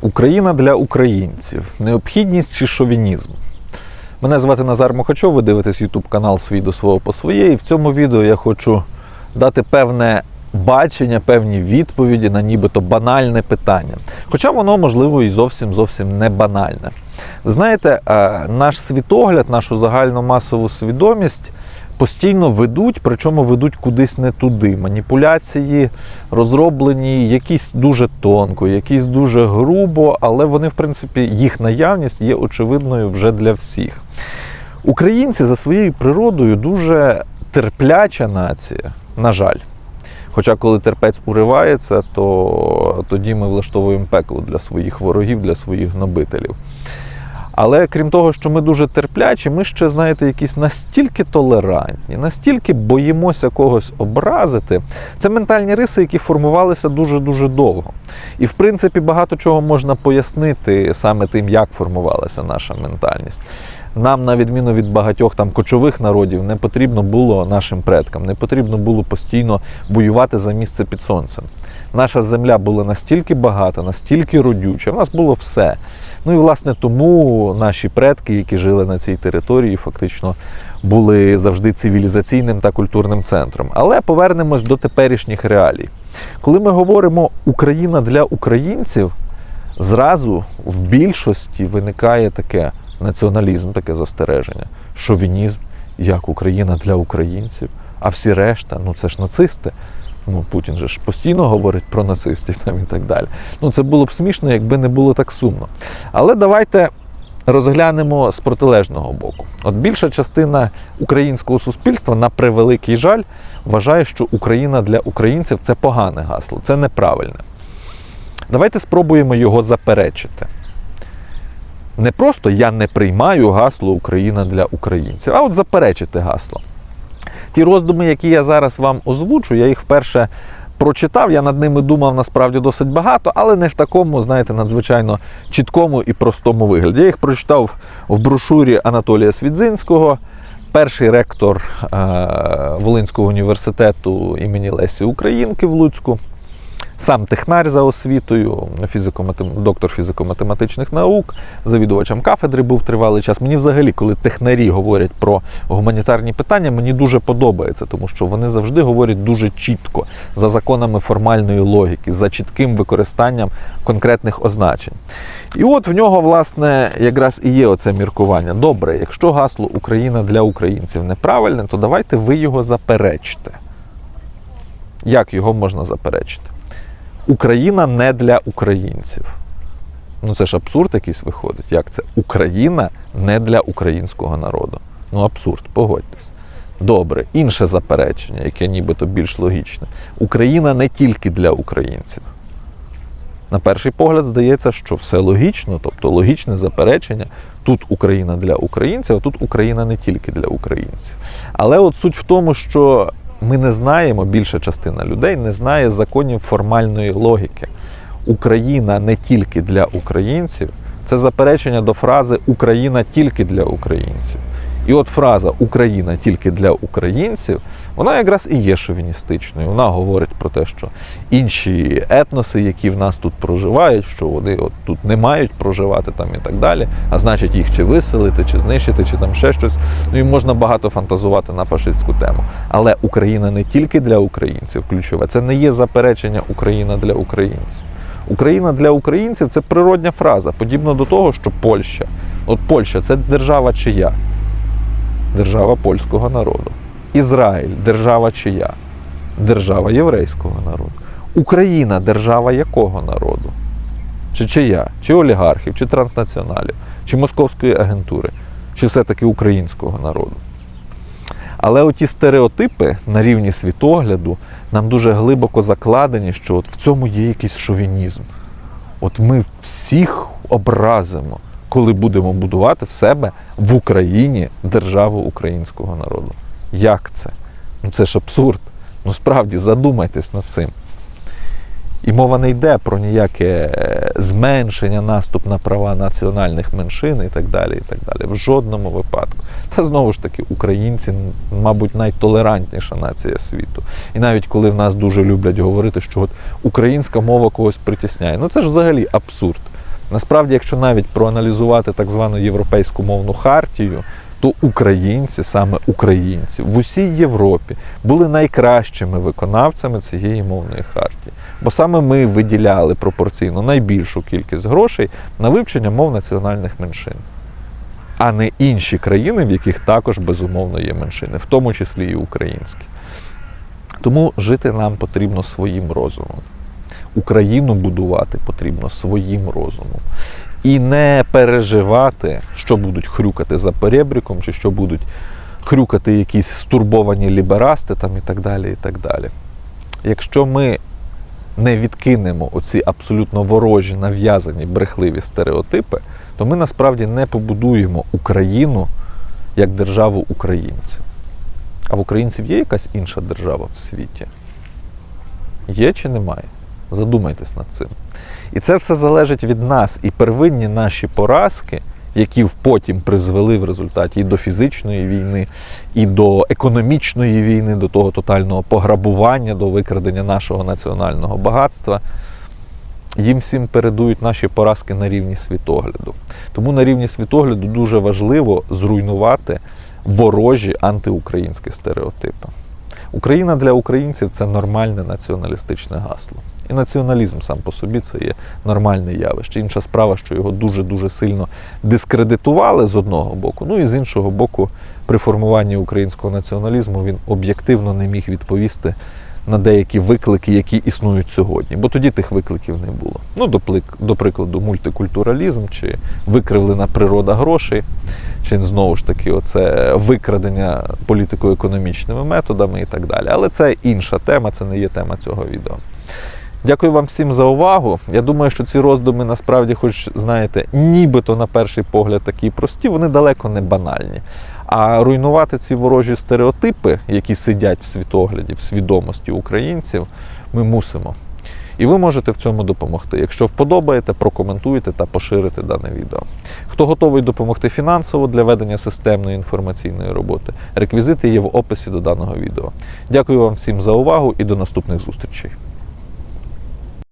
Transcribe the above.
Україна для українців. Необхідність чи шовінізм. Мене звати Назар Мохачов, ви дивитесь YouTube канал Свій до свого по своє. І в цьому відео я хочу дати певне бачення, певні відповіді на нібито банальне питання. Хоча воно, можливо, і зовсім зовсім не банальне. Знаєте, е, наш світогляд, нашу загальну масову свідомість постійно ведуть, причому ведуть кудись не туди. Маніпуляції розроблені якісь дуже тонко, якісь дуже грубо, але вони, в принципі, їх наявність є очевидною вже для всіх. Українці за своєю природою дуже терпляча нація, на жаль. Хоча, коли терпець уривається, то тоді ми влаштовуємо пекло для своїх ворогів, для своїх гнобителів. Але крім того, що ми дуже терплячі, ми ще, знаєте, якісь настільки толерантні, настільки боїмося когось образити. Це ментальні риси, які формувалися дуже-дуже довго. І, в принципі, багато чого можна пояснити саме тим, як формувалася наша ментальність. Нам, на відміну від багатьох там кочових народів, не потрібно було нашим предкам, не потрібно було постійно воювати за місце під сонцем. Наша земля була настільки багата, настільки родюча, в нас було все. Ну і власне тому наші предки, які жили на цій території, фактично були завжди цивілізаційним та культурним центром. Але повернемось до теперішніх реалій. Коли ми говоримо Україна для українців, зразу в більшості виникає таке націоналізм, таке застереження, шовінізм, як Україна для українців, а всі решта, ну це ж нацисти. Ну, Путін же ж постійно говорить про нацистів там і так далі. Ну, це було б смішно, якби не було так сумно. Але давайте розглянемо з протилежного боку. От більша частина українського суспільства, на превеликий жаль, вважає, що Україна для українців це погане гасло, це неправильне. Давайте спробуємо його заперечити. Не просто я не приймаю гасло Україна для українців, а от заперечити гасло. Ті роздуми, які я зараз вам озвучу, я їх вперше прочитав, я над ними думав насправді досить багато, але не в такому, знаєте, надзвичайно чіткому і простому вигляді. Я їх прочитав в брошурі Анатолія Свідзинського, перший ректор е- Волинського університету імені Лесі Українки в Луцьку. Сам технар за освітою, доктор фізико-математичних наук, завідувачем кафедри був тривалий час. Мені взагалі, коли технарі говорять про гуманітарні питання, мені дуже подобається, тому що вони завжди говорять дуже чітко, за законами формальної логіки, за чітким використанням конкретних означень. І от в нього, власне, якраз і є оце міркування. Добре, якщо гасло Україна для українців неправильне, то давайте ви його заперечте. Як його можна заперечити? Україна не для українців. Ну це ж абсурд якийсь виходить. Як це? Україна не для українського народу. Ну абсурд, погодьтесь. Добре, інше заперечення, яке нібито більш логічне. Україна не тільки для українців. На перший погляд здається, що все логічно, тобто логічне заперечення. Тут Україна для українців, а тут Україна не тільки для українців. Але от суть в тому, що ми не знаємо, більша частина людей не знає законів формальної логіки. Україна не тільки для українців це заперечення до фрази Україна тільки для українців. І от фраза Україна тільки для українців, вона якраз і є шовіністичною. Вона говорить про те, що інші етноси, які в нас тут проживають, що вони от тут не мають проживати там і так далі, а значить їх чи виселити, чи знищити, чи там ще щось. Ну і можна багато фантазувати на фашистську тему. Але Україна не тільки для українців ключове, це не є заперечення Україна для українців. Україна для українців це природня фраза, подібно до того, що Польща. От Польща це держава чия? Держава польського народу. Ізраїль держава чия? Держава єврейського народу. Україна держава якого народу? Чи чия? Чи олігархів, чи транснаціоналів, чи московської агентури, чи все-таки українського народу? Але оті стереотипи на рівні світогляду нам дуже глибоко закладені, що от в цьому є якийсь шовінізм. От ми всіх образимо, коли будемо будувати в себе в Україні державу українського народу. Як це? Ну це ж абсурд. Ну справді задумайтесь над цим. І мова не йде про ніяке е, зменшення наступ на права національних меншин і так далі. і так далі. В жодному випадку. Та знову ж таки, українці, мабуть, найтолерантніша нація світу. І навіть коли в нас дуже люблять говорити, що от українська мова когось притісняє, ну це ж взагалі абсурд. Насправді, якщо навіть проаналізувати так звану європейську мовну хартію, то українці, саме українці, в усій Європі були найкращими виконавцями цієї мовної хартії. Бо саме ми виділяли пропорційно найбільшу кількість грошей на вивчення мов національних меншин, а не інші країни, в яких також безумовно є меншини, в тому числі і українські. Тому жити нам потрібно своїм розумом. Україну будувати потрібно своїм розумом. І не переживати, що будуть хрюкати за перебріком, чи що будуть хрюкати якісь стурбовані ліберасти там і так далі. і так далі. Якщо ми не відкинемо оці абсолютно ворожі, нав'язані, брехливі стереотипи, то ми насправді не побудуємо Україну як державу українців. А в українців є якась інша держава в світі? Є чи немає? Задумайтесь над цим. І це все залежить від нас. І первинні наші поразки, які потім призвели в результаті і до фізичної війни, і до економічної війни, до того тотального пограбування, до викрадення нашого національного багатства. Їм всім передують наші поразки на рівні світогляду. Тому на рівні світогляду дуже важливо зруйнувати ворожі антиукраїнські стереотипи. Україна для українців це нормальне націоналістичне гасло. І націоналізм сам по собі це є нормальне явище. Інша справа, що його дуже-дуже сильно дискредитували з одного боку, ну і з іншого боку, при формуванні українського націоналізму він об'єктивно не міг відповісти на деякі виклики, які існують сьогодні. Бо тоді тих викликів не було. Ну, до, до прикладу, мультикультуралізм, чи викривлена природа грошей, чи знову ж таки, оце викрадення політико-економічними методами і так далі. Але це інша тема, це не є тема цього відео. Дякую вам всім за увагу. Я думаю, що ці роздуми насправді, хоч знаєте, нібито на перший погляд такі прості, вони далеко не банальні. А руйнувати ці ворожі стереотипи, які сидять в світогляді, в свідомості українців, ми мусимо. І ви можете в цьому допомогти. Якщо вподобаєте, прокоментуйте та поширите дане відео. Хто готовий допомогти фінансово для ведення системної інформаційної роботи, реквізити є в описі до даного відео. Дякую вам всім за увагу і до наступних зустрічей.